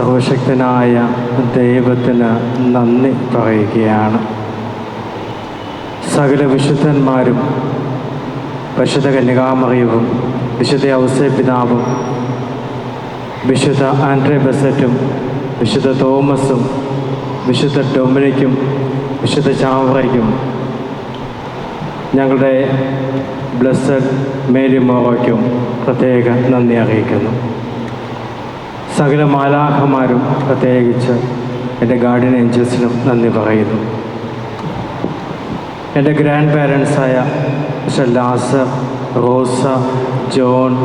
സർവശക്തനായ ദൈവത്തിന് നന്ദി പറയുകയാണ്. സകല വിശുദ്ധന്മാരും പരിശുദ്ധ കന്യകാമറിയവും വിശുദ്ധ ഔസേ പിതാവും വിശുദ്ധ ആൻഡ്രേ ബസറ്റും വിശുദ്ധ തോമസും വിശുദ്ധ ഡൊമിനിക്കും വിശുദ്ധ ചാവറയ്ക്കും ഞങ്ങളുടെ ബ്ലസ്സഡ് മേരി മോറയ്ക്കും പ്രത്യേക നന്ദി അറിയിക്കുന്നു. സകല മാലാഹമാരും പ്രത്യേകിച്ച് എന്റെ ഗാർഡിയൻ ഏഞ്ചൽസിനും നന്ദി പറയുന്നു. എന്റെ grand പാരൻസായ mister Lazar Rosa John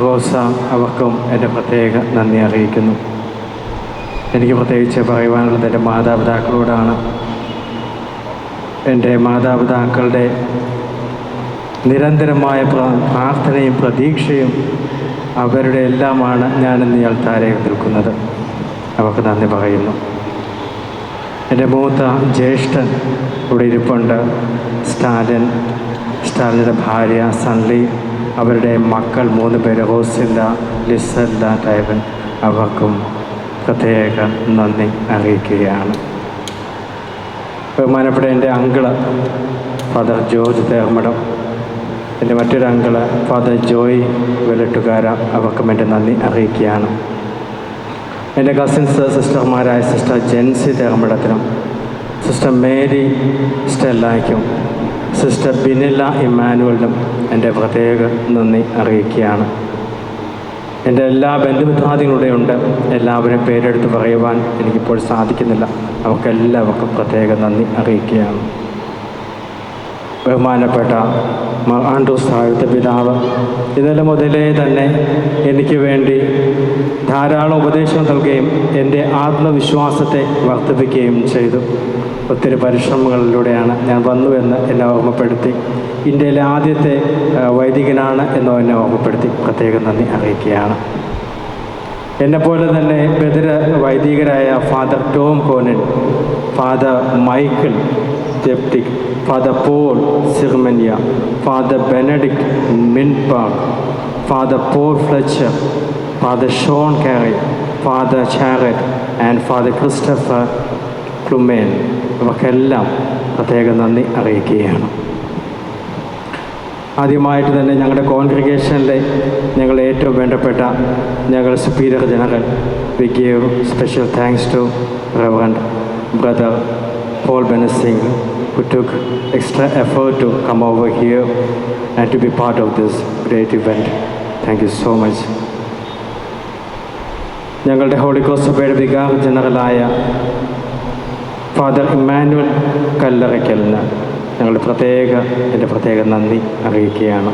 Rosa അവർക്കും എന്റെ പ്രത്യേക നന്ദി അറിയിക്കുന്നു. എനിക്ക് പ്രത്യേകിച്ച് പറയുവാനുള്ളത് എന്റെ മാതാപിതാക്കളോടാണ്. എന്റെ മാതാപിതാക്കളുടെ നിരന്തരമായ പ്രാർത്ഥനയും പ്രതീക്ഷയും അവരുടെ എല്ലാമാണ് ഞാനിന്ന് ഇയാൾ താരയിൽ നിൽക്കുന്നത് അവർക്ക് നന്ദി പറയുന്നു. എന്റെ മൂത്ത ജ്യേഷ്ഠൻ ഇവിടെ ഇരിപ്പുണ്ട്. സ്റ്റാലിൻ സ്റ്റാലിന്റെ ഭാര്യ സൺലി അവരുടെ മക്കൾ മൂന്ന് പേര് ഹോസില്ല ലിസല്ല ടൈബൻ അവർക്കും പ്രത്യേക നന്ദി അറിയിക്കുകയാണ്. ബഹുമാനപ്പെട്ട എന്റെ അങ്കിൾ ഫാദർ ജോർജ് തേർമടം എന്റെ മറ്റൊരു അങ്കിൾ ഫാദർ ജോയ് വെലട്ടുകാര അവർക്കും എന്റെ നന്ദി അറിയിക്കുകയാണ്. എന്റെ കസിൻസ് സിസ്റ്റർമാരായ സിസ്റ്റർ ജെൻസി തേകമ്പടത്തിനും സിസ്റ്റർ മേരി സ്റ്റെല്ലായ്ക്കും സിസ്റ്റർ ബിനില്ല ഇമ്മാനുവലിനും എന്റെ പ്രത്യേക നന്ദി അറിയിക്കുകയാണ്. എന്റെ എല്ലാ ബന്ധുമിത്രാദികളുടെയുണ്ട്. എല്ലാവരും പേരെടുത്ത് പറയുവാൻ എനിക്കിപ്പോൾ സാധിക്കുന്നില്ല. അവർക്കെല്ലാവർക്കും പ്രത്യേക നന്ദി അറിയിക്കുകയാണ്. ബഹുമാനപ്പെട്ട ആൻഡ്രൂസ് താഴത്തെ പിതാവ്. ഇന്നലെ മുതലേ തന്നെ എനിക്ക് വേണ്ടി ധാരാളം ഉപദേശം നൽകുകയും എന്റെ ആത്മവിശ്വാസത്തെ വർദ്ധിപ്പിക്കുകയും ചെയ്തു. ഒത്തിരി പരിശ്രമങ്ങളിലൂടെയാണ് ഞാൻ വന്നുവെന്ന് എന്നെ ഓർമ്മപ്പെടുത്തി. ഇന്ത്യയിലെ ആദ്യത്തെ വൈദികനാണ് എന്ന് എന്നെ ഓർമ്മപ്പെടുത്തി. പ്രത്യേകം നന്ദി അറിയിക്കുകയാണ്. എന്നെപ്പോലെ തന്നെ ബദിര വൈദികരായ father Tom Conan father Michael ജെപ്റ്റിക് father Paul സിഹ്മനിയ father Benedict മിൻപാക് father Paul Fletcher father Sean Carey father ചാരറ്റ് and father Christopher ക്ലുമേൻ. ഇവർക്കെല്ലാം പ്രത്യേക നന്ദി അറിയിക്കുകയാണ്. ആദ്യമായിട്ട് തന്നെ ഞങ്ങളുടെ കോൺഗ്രിഗേഷനിലെ ഞങ്ങൾ ഏറ്റവും വേണ്ടപ്പെട്ട ഞങ്ങൾ superior general we give special thanks to reverend brother Paul ബെനസിംഗ് who took extra effort to come over here and to be part of this great event. Thank you so much. ഞങ്ങളുടെ ഹോളിക്കോസ് സഭയുടെ വികാർ ജനറലായ father Emmanuel കല്ലറയ്ക്കലിന് ഞങ്ങളുടെ പ്രത്യേക എന്റെ പ്രത്യേക നന്ദി അറിയിക്കുകയാണ്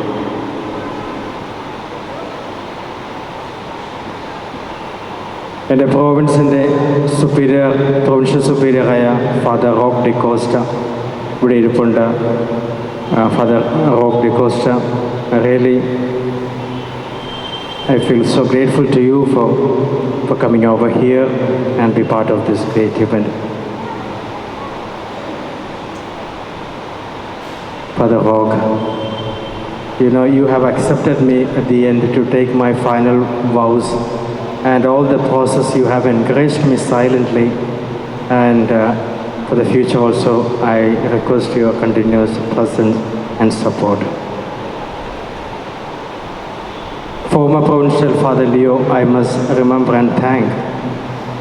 എന്റെ പ്രോവിൻസിന്റെ സുപ്പീരിയർ പ്രൊവിൻഷ്യൽ സുപ്പീരിയറായ ഫാദർ റോക്ക് ഡിക്കോസ്റ്റ ഇവിടെ ഇരിപ്പുണ്ട് father Rock D'Costa really I feel so grateful to you for, for coming over here and be part of this great event. Father Hogg, you know, you have accepted me at the end to take my final vows and all the process you have encouraged me silently and uh, for the future also I request your continuous presence and support. Former Provincial Father Leo, I must remember and thank.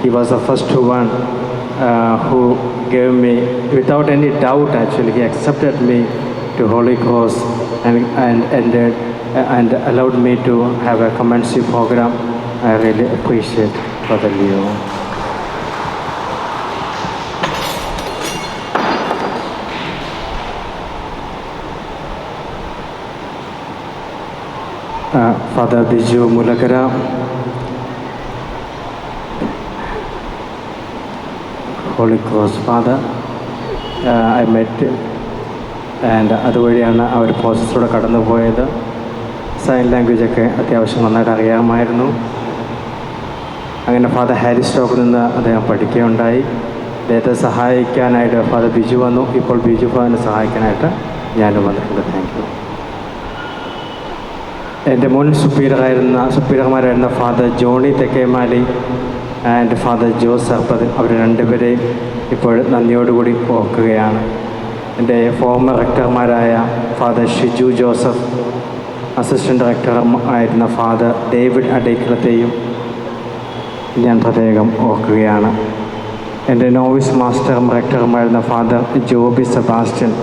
He was the first one uh, who gave me, without any doubt actually, he accepted me to Holy Cross and, and, ended, and allowed me to have a commencement program. I really appreciate Father Leo. Uh, Father Biju Mulakara, Holy Cross Father, uh, I met and അതുവഴിയാണ് ആ ഒരു പ്രോസസ്സിലൂടെ കടന്നു പോയത് sign ലാംഗ്വേജൊക്കെ അത്യാവശ്യം നന്നായിട്ട് അറിയാമായിരുന്നു. അങ്ങനെ father Harry സ്റ്റോക്കിൽ നിന്ന് അദ്ദേഹം പഠിക്കുകയുണ്ടായി. അദ്ദേഹത്തെ സഹായിക്കാനായിട്ട് ഫാദർ ബിജു വന്നു. ഇപ്പോൾ ബിജു ഫാദിനെ സഹായിക്കാനായിട്ട് ഞാനും വന്നിട്ടുണ്ട്. താങ്ക് യു എന്റെ മുൻ സുപ്പീരായിരുന്ന സുപ്പീരിയർമാരായിരുന്ന father Johnny Thekkemali and father Jose Sarppath അവർ രണ്ടുപേരെയും ഇപ്പോൾ നന്ദിയോടുകൂടി ഓർക്കുകയാണ്. എന്റെ former റെക്ടർമാരായ father Shiju Joseph assistant director ആയിരുന്ന ഫാദർ ഡേവിഡ് അഡേക്കളത്തെയും ഞാൻ പ്രത്യേകം ഓർക്കുകയാണ്. എന്റെ നോവിസ് മാസ്റ്ററും റെക്ടറുമായിരുന്ന ഫാദർ ജോബി സെബാസ്റ്റ്യൻ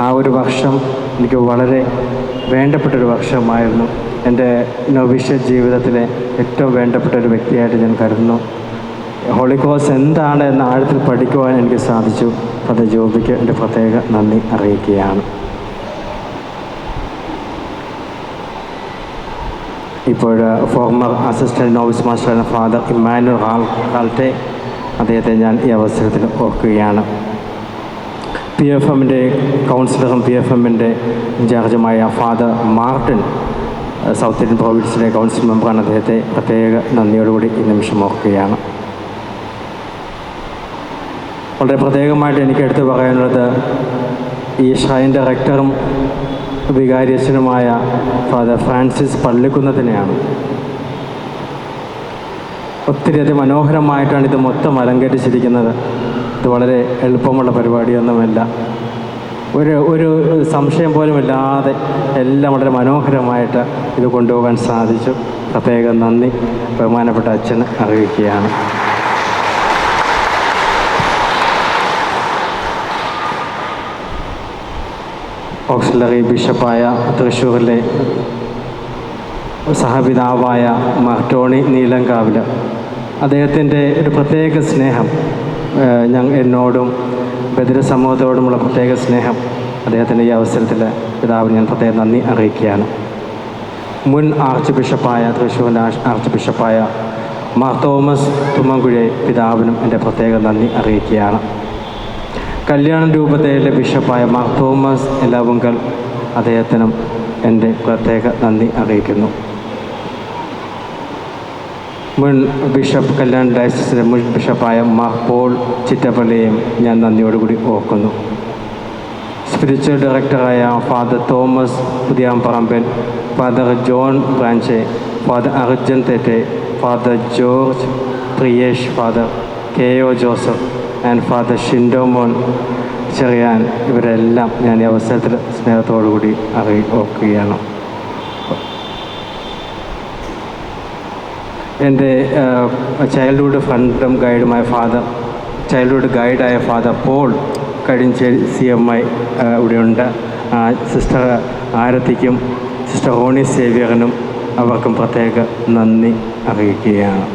ആ ഒരു വർഷം എനിക്ക് വളരെ വേണ്ടപ്പെട്ടൊരു വർഷമായിരുന്നു. എന്റെ നൊവിഷ്യ ജീവിതത്തിലെ ഏറ്റവും വേണ്ടപ്പെട്ട ഒരു വ്യക്തിയായിട്ട് ഞാൻ കരുതുന്നു. ഹോളിക്കോസ് എന്താണ് എന്ന് ആഴത്തിൽ പഠിക്കുവാൻ എനിക്ക് സാധിച്ചു. അത് ജോബിക്ക് എന്റെ പ്രത്യേക നന്ദി അറിയിക്കുകയാണ്. ഇപ്പോൾ ഫോർമർ അസിസ്റ്റന്റ് നോവിസ് മാസ്റ്ററാണ് ഫാദർ ഇമ്മാനുവൽ ഹാൾ ഹാൾട്ടെ അദ്ദേഹത്തെ ഞാൻ ഈ അവസരത്തിൽ ഓർക്കുകയാണ്. പി എഫ് എമ്മിന്റെ കൗൺസിലറും പി എഫ് എമ്മിന്റെ ഇൻചാർജുമായ ഫാദർ മാർട്ടിൻ സൗത്ത് ഇന്ത്യൻ പ്രോവിൻസിലെ കൗൺസിൽ മെമ്പറാണ് അദ്ദേഹത്തെ പ്രത്യേക നന്ദിയോടുകൂടി ഈ നിമിഷം ഓർക്കുകയാണ്. വളരെ പ്രത്യേകമായിട്ട് എനിക്ക് എടുത്തു പറയാനുള്ളത് ഈ ഷ്രൈന്റെ റെക്ടറും വികാരിയച്ഛനുമായ ഫാദർ ഫ്രാൻസിസ് പള്ളിക്കുന്നതിനെയാണ്. ഒത്തിരി അതിമനോഹരമായിട്ടാണ് ഇത് മൊത്തം അലങ്കരിച്ചിരിക്കുന്നത്. ഇത് വളരെ എളുപ്പമുള്ള പരിപാടിയൊന്നുമല്ല. ഒരു ഒരു സംശയം പോലും ഇല്ലാതെ എല്ലാം വളരെ മനോഹരമായിട്ട് ഇത് കൊണ്ടുപോകാൻ സാധിച്ചു. പ്രത്യേകം നന്ദി. ബഹുമാനപ്പെട്ട അച്ഛന് അറിയിക്കുകയാണ്. ഓക്സിലറി ബിഷപ്പായ തൃശ്ശൂരിലെ സഹപിതാവായ മാർട്ടോണി നീലങ്കാവിൽ അദ്ദേഹത്തിന്റെ ഒരു പ്രത്യേക സ്നേഹം ഞങ്ങൾ എന്നോടും ബദിര സമൂഹത്തോടുമുള്ള പ്രത്യേക സ്നേഹം അദ്ദേഹത്തിന്റെ ഈ അവസരത്തിൽ പിതാവിന് ഞാൻ പ്രത്യേകം നന്ദി അറിയിക്കുകയാണ്. മുൻ ആർച്ച് ബിഷപ്പായ തൃശ്ശൂരിന്റെ ആർച്ച് ബിഷപ്പായ മാർ തോമസ് തുമ്മങ്കുഴെ പിതാവിനും എന്റെ പ്രത്യേക നന്ദി അറിയിക്കുകയാണ്. കല്യാണ രൂപതയിലെ ബിഷപ്പായ മാർ തോമസ് എലാവുങ്കൽ അദ്ദേഹത്തിനും എന്റെ പ്രത്യേക നന്ദി അറിയിക്കുന്നു. മുൻ ബിഷപ്പ് കല്യാൺ ഡയസിസിലെ മുൻ ബിഷപ്പായ മാർ പോൾ ചിറ്റപ്പള്ളിയെയും ഞാൻ നന്ദിയോടുകൂടി ഓർക്കുന്നു. സ്പിരിച്വൽ ഡയറക്ടറായ father Thomas Puthiyamparamban father John ബ്രാഞ്ചെ father അർജൻ തെറ്റെ father George Priyesh father K O Joseph and father Shindomon Cherian ഇവരെല്ലാം ഞാൻ ഈ അവസരത്തിൽ സ്നേഹത്തോടുകൂടി അറിയി ഓർക്കുകയാണ്. എന്റെ ചൈൽഡ്ഹുഡ് ഫ്രണ്ടും ഗൈഡുമായ father childhood ഗൈഡായ father Paul Kazhinjeri C M I ഇവിടെയുണ്ട്. സിസ്റ്റർ ആരത്തിക്കും സിസ്റ്റർ ഹോണി സേവിയറിനും അവർക്കും പ്രത്യേക നന്ദി അറിയിക്കുകയാണ്.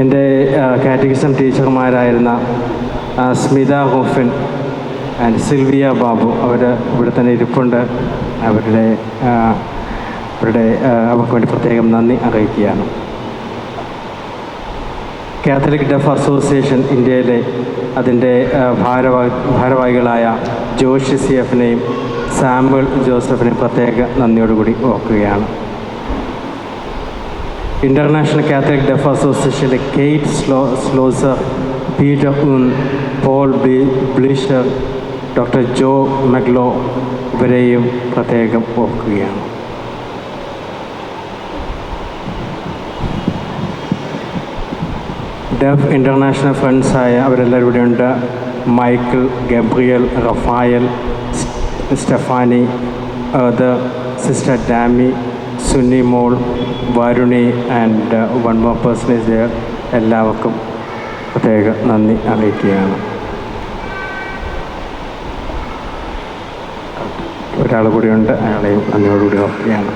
എന്റെ കാറ്റഗിസം ടീച്ചർമാരായിരുന്ന സ്മിത ഹോഫിൻ ആൻഡ് സിൽവിയ ബാബു അവർ ഇവിടെ തന്നെ ഇരിപ്പുണ്ട്. അവരുടെ അവരുടെ അവർക്ക് വേണ്ടി പ്രത്യേകം നന്ദി അറിയിക്കുകയാണ്. കാത്തലിക് ഡെഫ് അസോസിയേഷൻ ഇന്ത്യയിലെ അതിന്റെ ഭാരവാഹി ഭാരവാ ഭാരവാഹികളായ ജോഷി സി എഫിനെയും സാമ്പിൾ ജോസഫിനെയും പ്രത്യേക നന്ദിയോടുകൂടി ഓർക്കുകയാണ്. ഇന്റർനാഷണൽ കാത്തലിക് ഡെഫ് അസോസിയേഷനിലെ കെയ്റ്റ് സ്ലോ സ്ലോസർ പീറ്റർ ഉൻ പോൾ ബി ബ്ലീഷർ ഡോക്ടർ ജോ മെഗ്ലോ ഇവരെയും പ്രത്യേകം ഓർക്കുകയാണ്. ഡെഫ് ഇന്റർനാഷണൽ ഫ്രണ്ട്സായ അവരെല്ലാവരും ഇവിടെയുണ്ട് മൈക്കിൾ ഗബ്രിയൽ റഫായൽ സ്റ്റെഫാനി അത് സിസ്റ്റർ ഡാമി സുന്നി മോൾ Varuni and one more person there എല്ലാവർക്കും പ്രത്യേക നന്ദി അറിയിക്കുകയാണ്. ഒരാൾ കൂടിയുണ്ട് അയാളെയും നന്ദിയോടുകൂടി ഓർക്കുകയാണ്.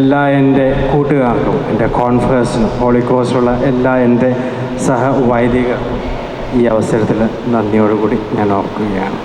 എല്ലാ എന്റെ കൂട്ടുകാർക്കും എന്റെ കോൺഫറൻസിനും ഹോളിക്കോസിലുള്ള എല്ലാ എന്റെ സഹവൈദികർക്കും ഈ അവസരത്തിൽ നന്ദിയോടുകൂടി ഞാൻ ഓർക്കുകയാണ്.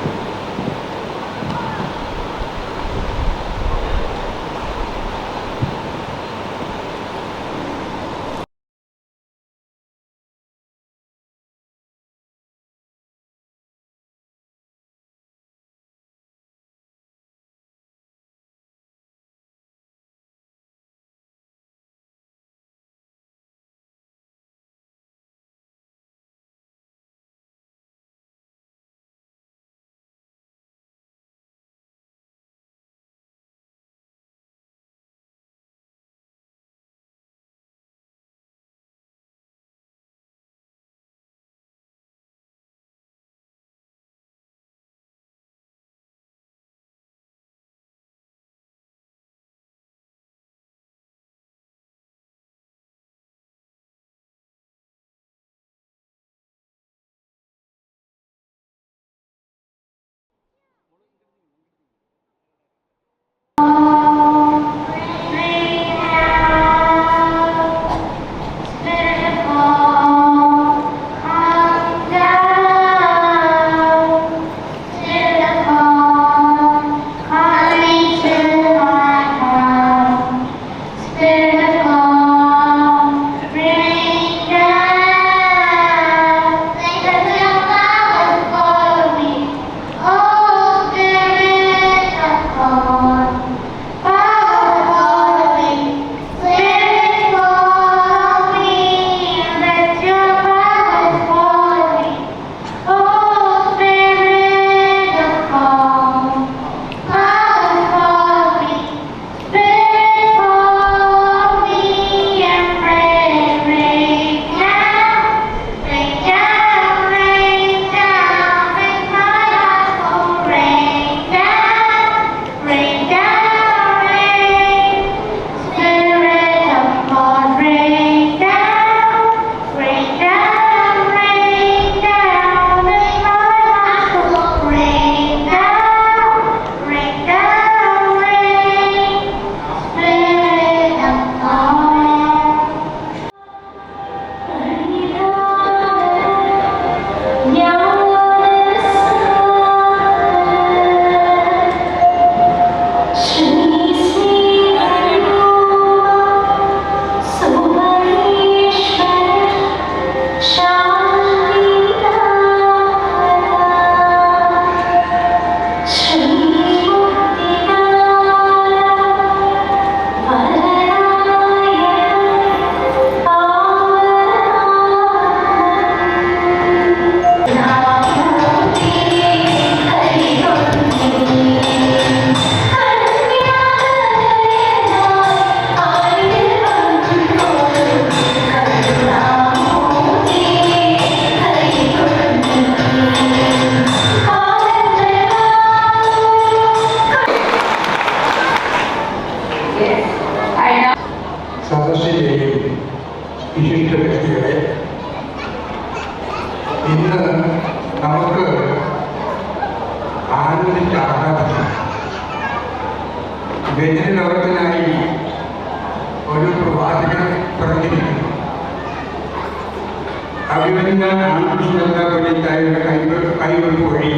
ಅವರಿಂದ ರಾಮಕೃಷ್ಣಂದ ಬರೀತಾ ಇದ್ದ ಕೈಗಳು ಕೈಗಳು ಕೊಡಿ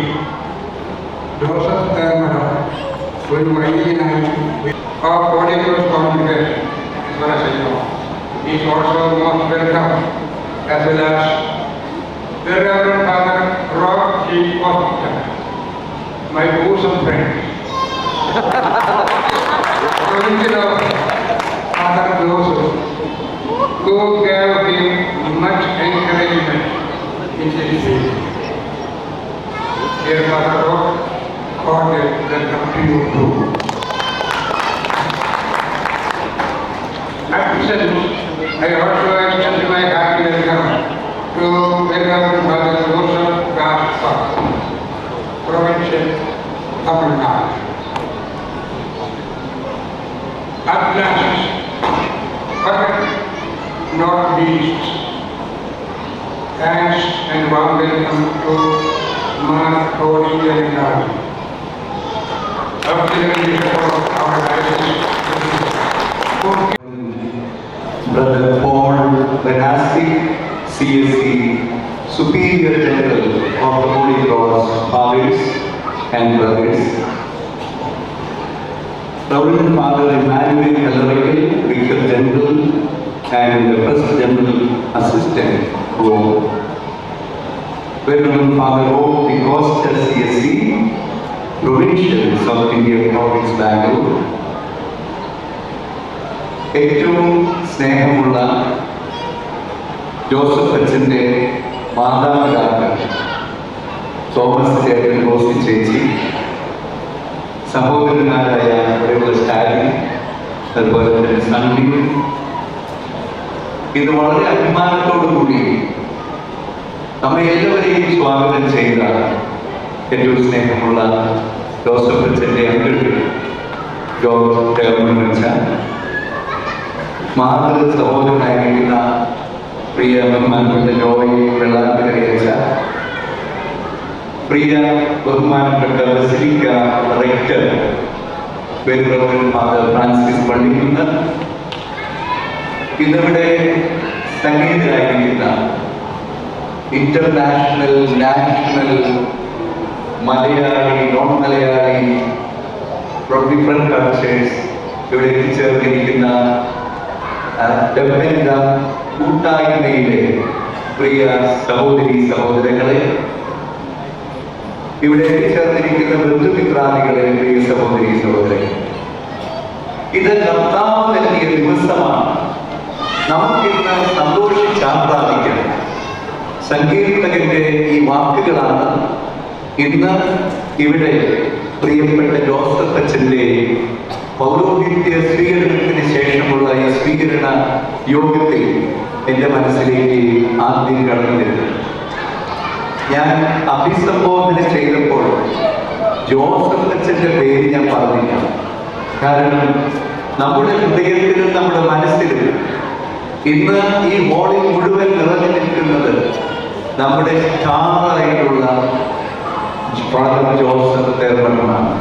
ಜೋಸಫ್ ಧರ್ಮರ ಒಂದು ಮಹಿಳೆಯನಾಗಿ ಆ ಕೋಣೆಗಳು ಸ್ವಾಮಿಗೆ ಸ್ವರ ಸಂಯಮ ಈ ಸೋರ್ಸೋ most welcome as well as the Reverend Father Rob G. Hospital, my bosom friend. Father Joseph. Who gave him much encouragement in his faith. Dear Father God welcome to you. At present, I also extend my happy welcome to Venerable Father Joseph Gaspar, Provincial Tamil Nadu. Not least, thanks and warm welcome to Tony Delegado, Auxiliary Bishop of our diocese, Brother Paul Benassi, CSC, Superior General of the Holy Cross, fathers and brothers. Reverend Father Emmanuel Calorical, Vicar General and the First General Assistant, for Venerable Father O. Costa, CSC, Provincial South India Province, Bangalore. ഏറ്റവും സ്നേഹമുള്ള Joseph അച്ഛന്റെ മാതാപിതാക്കൾ Thomas ചേട്ടൻ Rossi ചേച്ചി സഹോദരന്മാരായ സ്റ്റാലിൻ അതുപോലെ തന്നെ സണ്ണി ഇത് വളരെ അഭിമാനത്തോടു കൂടി നമ്മെ എല്ലാവരെയും സ്വാഗതം ചെയ്ത ഏറ്റവും സ്നേഹമുള്ള ജോസഫ് അച്ഛന്റെ അങ്കിൾ ജോർജ് അച്ഛൻ. മാതൃ സഹോദരനായിരിക്കുന്ന പ്രിയ ബഹുമാനപ്പെട്ട ജോയ് വെള്ളാങ്കരയച്ച പ്രിയ ബഹുമാനപ്പെട്ട ബസിലിക്ക റെക്ടർ ബെൻറോവൻ ഫാദർ ഫ്രാൻസിസ് പള്ളിക്കുന്ന്. ഇന്നിവിടെ സംഗീതരായിരിക്കുന്ന international national Malayali non Malayali from different cultures ഇവിടെ എത്തിച്ചേർന്നിരിക്കുന്ന കൂട്ടായ്മയിലെ പ്രിയ സഹോദരി സഹോദരങ്ങളെ ഇവിടെ എത്തിച്ചേർന്നിരിക്കുന്ന ബന്ധുമിത്രാദികളെ പ്രിയ സഹോദരി സഹോദരങ്ങൾ ഇത് കർത്താവ് നൽകിയ ദിവസമാണ്. നമുക്കിന്ന് സന്തോഷിച്ചാപ്രാപിക്കാം സങ്കീർത്തകന്റെ ഈ വാക്കുകളാണ് ഇന്ന് ഇവിടെ പ്രിയപ്പെട്ട ജോസഫ് അച്ഛന്റെ പൗരോഹിത്യ സ്വീകരണത്തിന് ശേഷമുള്ള ഈ സ്വീകരണ യോഗത്തിൽ എന്റെ മനസ്സിലേക്ക് ആദ്യം കടന്നു വരുന്നത് ഞാൻ അഭിസംബോധന ചെയ്തപ്പോൾ ജോസഫ് അച്ഛന്റെ പേര് ഞാൻ പറഞ്ഞില്ല. കാരണം നമ്മുടെ ഹൃദയത്തിലും നമ്മുടെ മനസ്സിലും ഇന്ന് ഈ ഹോളിൽ മുഴുവൻ നിറഞ്ഞു നിൽക്കുന്നത് നമ്മുടെ സ്റ്റാറായിട്ടുള്ള ഫാദർ ജോസഫ് തേർമണ്ണമാണ്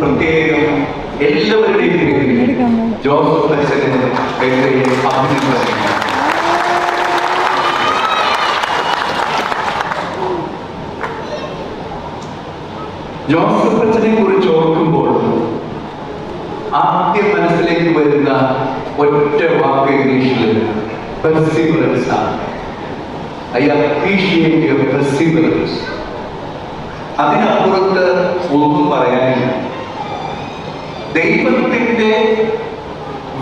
പ്രത്യേകം എല്ലാവരുടെയും പേരിൽ ജോസഫ് അച്ഛന് അഭിനന്ദനങ്ങൾ. ജോസഫ് അച്ഛനെ കുറിച്ച് ഓർക്കുമ്പോൾ ആദ്യം മനസ്സിലേക്ക് വരുന്ന ഒറ്റ വാക്ക് ഇംഗ്ലീഷിൽ പെർസിവറൻസ് ആണ്. ഐ അപ്രീഷിയേറ്റ് യുവർ പെർസിവറൻസ് അതിനപ്പുറത്ത് ഒന്നും പറയാനില്ല. ദൈവത്തിന്റെ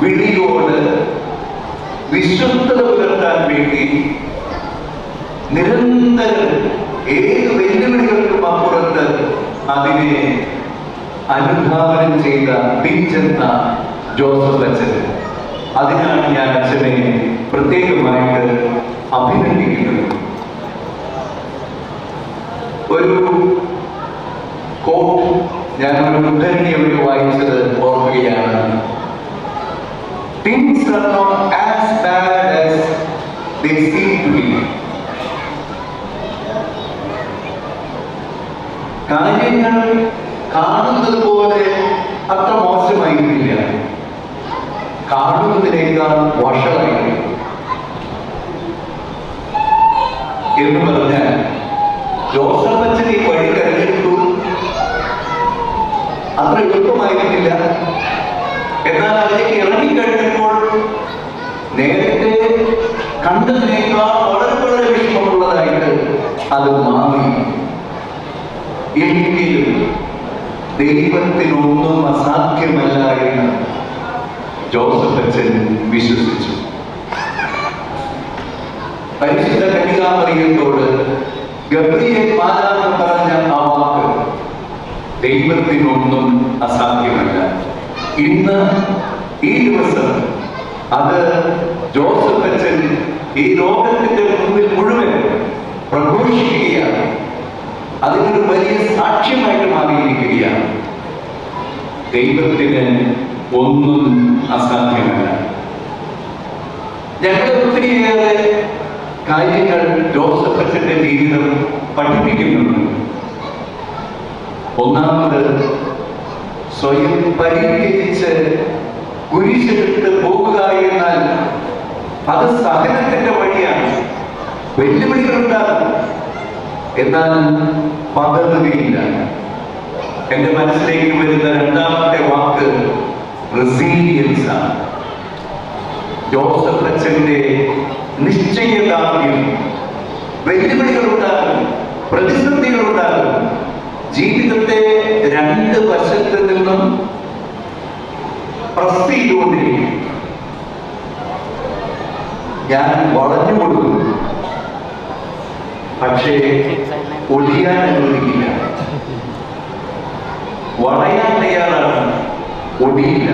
വിളിയോട് വിശ്വസ്തത പുലർത്താൻ വേണ്ടി നിരന്തരം ഏത് വെല്ലുവിളികൾക്കും അപ്പുറത്ത് അതിനെ അനുധാവനം ചെയ്ത പിഞ്ചെന്ന ജോസഫ് അച്ഛൻ. അതിനാണ് ഞാൻ അച്ഛനെ പ്രത്യേകമായിട്ട് അഭിനന്ദിക്കുന്നത്. ഒരു കോട്ട് ഞാൻ ഒരു ഉദ്ധരണി ഒരു വായിച്ചത് ഓർക്കുകയാണ്. Things are not as bad as they seem to be. കാര്യങ്ങൾ കാണുന്നത് പോലെ അത്ര മോശമായിരിക്കില്ല. കാണുന്നതിനേക്കാൾ വഷളായി എന്ന് പറഞ്ഞാൽ ജോസഫ് അച്ഛൻ ഈ വഴി തെരഞ്ഞെടുത്തു. അത്ര എളുപ്പമായിരുന്നില്ല എന്നാൽ അതിലേക്ക് ഇറങ്ങിക്കഴിഞ്ഞപ്പോൾ നേരത്തെ കണ്ടതിനേക്കാൾ വളരെ വളരെ വിഷമമുള്ളതായിട്ട് അത് മാറി. എങ്കിലും ദൈവത്തിനൊന്നും അസാധ്യമല്ല എന്ന് ജോസഫ് അച്ഛൻ വിശ്വസിച്ചു. പരിശുദ്ധ കന്യകാമറിയത്തോട് ഗബ്രിയേൽ മാതാവ് പറഞ്ഞ ആ വാക്ക് ദൈവത്തിനൊന്നും അസാധ്യമല്ല. ഇന്ന് ഈ ദിവസം അത് ജോസഫ് അച്ഛൻ ഈ ലോകത്തിന്റെ മുമ്പിൽ മുഴുവൻ പ്രഘോഷിക്കുകയാണ്. അതിനൊരു വലിയ സാക്ഷ്യമായിട്ട് മാറിയിരിക്കുകയാണ്. ദൈവത്തിന് ഒന്നും അസാധ്യമല്ല. ഞങ്ങൾ ഒത്തിരിയേറെ കാര്യങ്ങൾ ജോസഫ് അച്ഛന്റെ ജീവിതം പഠിപ്പിക്കുന്നുണ്ട്. ഒന്നാമത് സ്വയം പരിഹരിച്ച് കുരിശെടുത്ത് പോകുക എന്നാൽ അത് സഹനത്തിന്റെ വഴിയാണ്. വെല്ലുവിളികളുണ്ടാകും. എന്നാൽ പകർന്നുകയില്ല എന്റെ മനസ്സിലേക്ക് വരുന്ന രണ്ടാമത്തെ വാക്ക് റെസീലിയൻസ് ആണ് ജോസഫ് അച്ഛന്റെ നിശ്ചയദാർഢ്യം വെല്ലുവിളികളുണ്ടാകും പ്രതിസന്ധികളുണ്ടാകും ജീവിതത്തെ രണ്ട് വശത്ത് നിന്നും പ്രസ് ചെയ്തുകൊണ്ടിരിക്കും ഞാൻ വളഞ്ഞു കൊടുക്കും പക്ഷേ ഒഴിയാൻ അനുവദിക്കില്ല. വളയാൻ തയ്യാറാണ്. ഒടിയില്ല.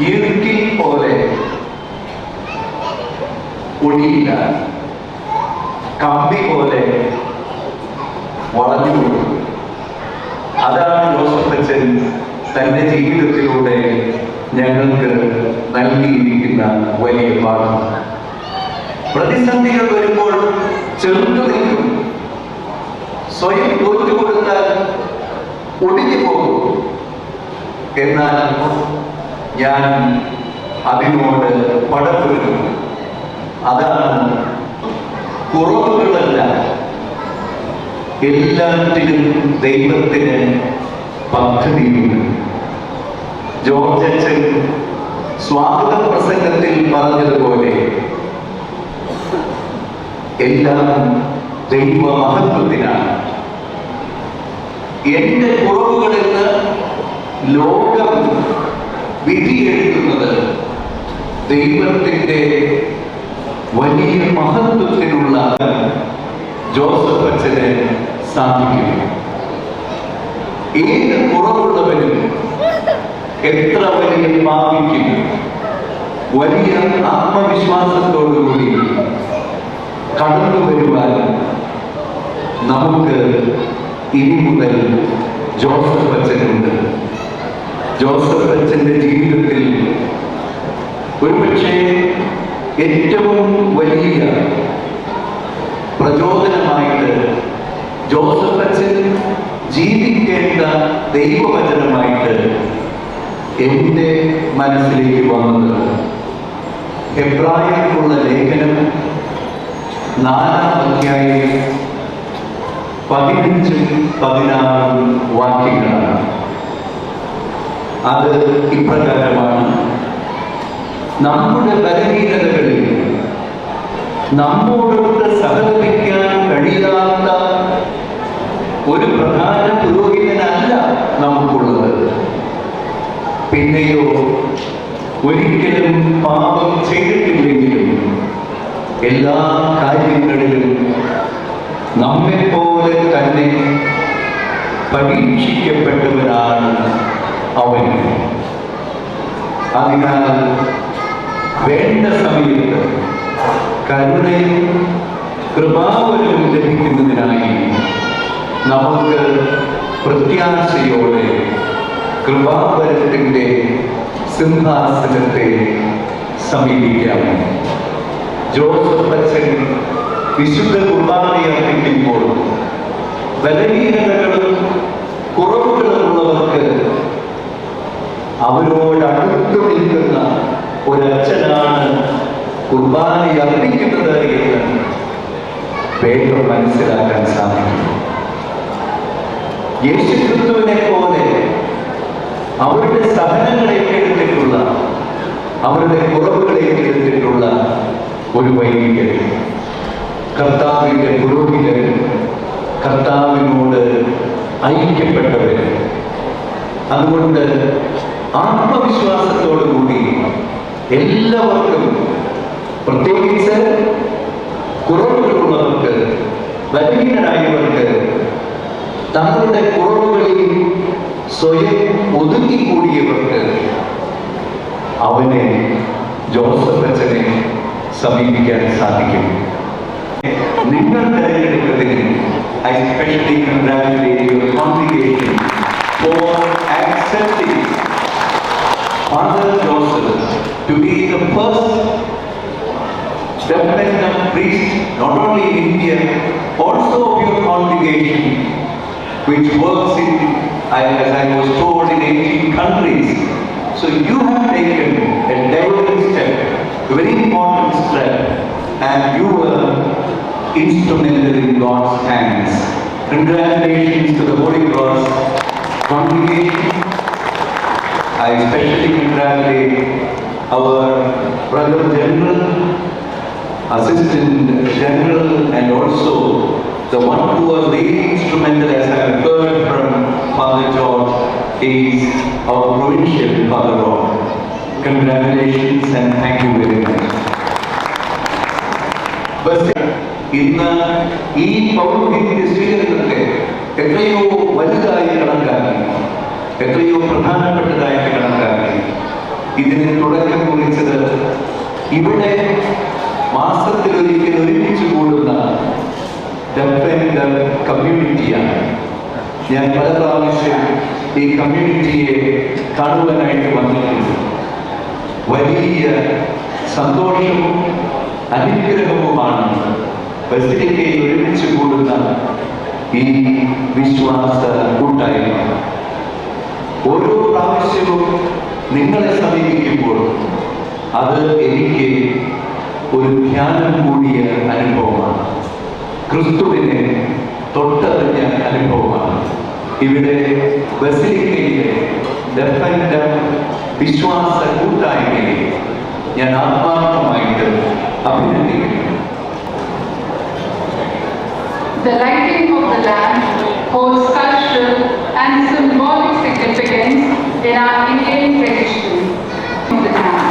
ഈർക്കിൽ പോലെ ഒടിയില്ല. കമ്പി പോലെ വളഞ്ഞു കൊടുക്കും അതാണ് ജോസഫ് അച്ഛൻ തന്റെ ജീവിതത്തിലൂടെ ഞങ്ങൾക്ക് നൽകിയിരിക്കുന്ന വലിയ പാഠം. പ്രതിസന്ധികൾ വരുമ്പോൾ ചെറുത്തു നിൽക്കും. സ്വയം തോറ്റുകൊടുത്താൽ ഒടിഞ്ഞു പോകും. എന്നാൽ ഞാൻ അതിനോട് പടപ്പെടുന്നു അതാണ് കുറവുകളല്ല. എല്ലാറ്റിലും ദൈവത്തിന് പദ്ധതിയുണ്ട് ജോർജ് അച്ഛൻ സ്വാഗത പ്രസംഗത്തിൽ പറഞ്ഞതുപോലെ എല്ലാം ദൈവ മഹത്വത്തിനാണ് എന്റെ കുറവുകളിൽ ലോകം വിധി എഴുതുന്നത് ദൈവത്തിന്റെ വലിയ മഹത്വത്തിനുള്ള ജോസഫ് അച്ഛന് സാധിക്കും ഏത് കുറവുള്ളവനും എത്ര വലിയ ഭാവിക്കും വലിയ ആത്മവിശ്വാസത്തോടുകൂടി കടന്നു വരുവാൻ നമുക്ക് ഇനി മുതൽ ജോസഫ് അച്ഛനുണ്ട്. ജോസഫ് അച്ഛന്റെ ജീവിതത്തിൽ ഒരുപക്ഷെ ഏറ്റവും വലിയ പ്രചോദനമായിട്ട് ജോസഫ് അച്ഛൻ ജീവിക്കേണ്ട ദൈവവചനമായിട്ട് എന്റെ മനസ്സിലേക്ക് വന്നത്. എബ്രായർക്കുള്ള ലേഖനം നാലാം അധ്യായം പതിനഞ്ചും പതിനാറും വാക്യങ്ങളാണ്. അത് ഇപ്രകാരമാണ്. നമ്മുടെ ബലഹീനതകളിൽ നമ്മോടൊത്ത് സഹകരിക്കാൻ കഴിയാത്ത ഒരു പ്രധാന പുരോഹിതനല്ല നമുക്കുള്ളത്. പിന്നെയോ ഒരിക്കലും പാപം ചെയ്തിട്ടില്ലെങ്കിലും എല്ലാ കാര്യങ്ങളിലും നമ്മെപ്പോലെ തന്നെ പരീക്ഷിക്കപ്പെട്ടവരാണ് അവൻ അതിനാൽ വേണ്ട സമയത്ത് കരുണയും കൃപാവരവും ലഭിക്കുന്നതിനായി നമുക്ക് പ്രത്യാശയോടെ കൃപാവരത്തിന്റെ സിംഹാസനത്തെ സമീപിക്കാം. ജോസഫ് അച്ഛൻ വിശുദ്ധ കുർബാന അർപ്പിക്കുമ്പോൾ ബലഹീനതകളും കുറവുകളുമുള്ളവർക്ക് അവരോട് നിൽക്കുന്ന ഒരച്ഛനാണ് കുർബാന അർപ്പിക്കുന്നത് എന്ന് മനസ്സിലാക്കാൻ സാധിക്കും. യേശുക്രിസ്തുവിനെ പോലെ അവരുടെ സഹനങ്ങളെ എടുത്തിട്ടുള്ള അവരുടെ കുറവുകളെ എടുത്തിട്ടുള്ള ഒരു വൈദികൻ കർത്താവിന്റെ പുരോഹിതൻ കർത്താവിനോട് ഐക്യപ്പെട്ടവർ അതുകൊണ്ട് ആത്മവിശ്വാസത്തോടുകൂടി എല്ലാവർക്കും പ്രത്യേകിച്ച് കുറവുകളുള്ളവർക്ക് ബലഹീനരായവർക്ക് തങ്ങളുടെ കുറവുകളിൽ സ്വയം ഒതുങ്ങിക്കൂടിയവർക്ക് അവനെ ജോസഫ് അച്ഛനെ സമീപിക്കാൻ സാധിക്കും. നിങ്ങൾ തിരഞ്ഞെടുത്തതിന് I specially congregation for accepting Father Joseph to be the first Representative priest, not only in India, also of your congregation, which works in, as I was told, in 18 countries. So you have taken a daring step, a very important step, and you were instrumental in God's hands. Congratulations to the Holy Cross congregation. I especially congratulate our brother general, assistant general, and also the one who was really instrumental, as I have heard from Father George, is our provincial Father Lord. Congratulations and thank you very much. ബസ് ഇന്ന് ഈ പൗരോഹിത്യ സ്വീകരണത്തെ എത്രയോ വലുതായി കണക്കാക്കി എത്രയോ പ്രധാനപ്പെട്ടതായിട്ട് കണക്കാക്കി. ഇതിന് തുടക്കം കുറിച്ചത് ഇവിടെ മാസത്തിലൊരിക്കൽ ഒരുമിച്ച് കൂടുന്ന കമ്മ്യൂണിറ്റിയാണ് ഞാൻ പല പ്രാവശ്യം ഈ കമ്മ്യൂണിറ്റിയെ കാണുവാനായിട്ട് വന്നിട്ടുണ്ട്. വലിയ സന്തോഷവും അനുഗ്രഹവുമാണ് ബസിലിക്കയിൽ ഒരുമിച്ച് കൂടുന്ന ഈ വിശ്വാസ കൂട്ടായ്മ. ഓരോ പ്രാവശ്യവും നിങ്ങളെ സമീപിക്കുമ്പോൾ അത് എനിക്ക് ഒരു ധ്യാനം കൂടിയ അനുഭവമാണ്. ക്രിസ്തുവിനെ തൊട്ടറിഞ്ഞ അനുഭവമാണ്. ഇവിടെ ബസിലിക്കയിലെ ഡെഫൻഡ് വിശ്വാസ കൂട്ടായ്മയെ ഞാൻ ആത്മാർത്ഥമായിട്ട് അഭിനന്ദിക്കുന്നു. The lighting of the lamp holds cultural and symbolic significance in our Indian tradition.